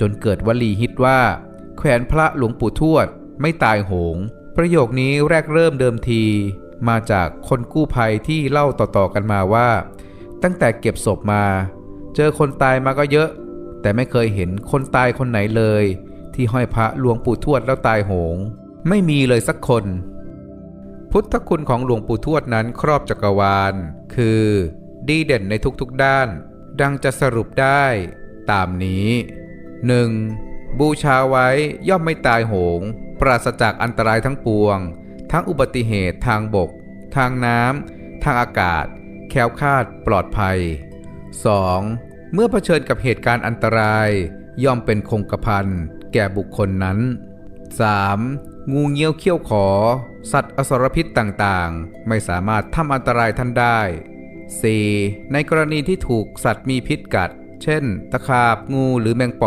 จนเกิดวลีฮิตว่า แขวนพระหลวงปู่ทวด ไม่ตายโหง ประโยคนี้แรกเริ่มเดิมที มาจากคนกู้ภัยที่เล่าต่อๆกันมาว่า ตั้งแต่เก็บศพมา เจอคนตายมาก็เยอะ แต่ไม่เคยเห็นคนตายคนไหนเลย ที่ห้อยพระหลวงปู่ทวดแล้วตายโหง ไม่มีเลยสักคน พุทธคุณของหลวงปู่ทวดนั้นครอบจักรวาล คือ ดีเด่นในทุกๆด้าน ดังจะสรุปได้ ตามนี้ 1. บูชาไว้ย่อมไม่ตายโหง ปราศจากอันตรายทั้งปวง ทั้งอุบัติเหตุทางบก ทางน้ำทางอากาศ แคล้วคลาดปลอดภัย 2. เมื่อเผชิญกับเหตุการณ์อันตราย ย่อมเป็นคงกระพันแก่บุคคลนั้น 3. งูเงี้ยวเขี้ยวขอ สัตว์อสรพิษต่างๆ ไม่สามารถทำอันตรายท่านได้ 4. ในกรณีที่ถูกสัตว์มีพิษกัด เช่น ตะขาบ งูหรือแมงป่อง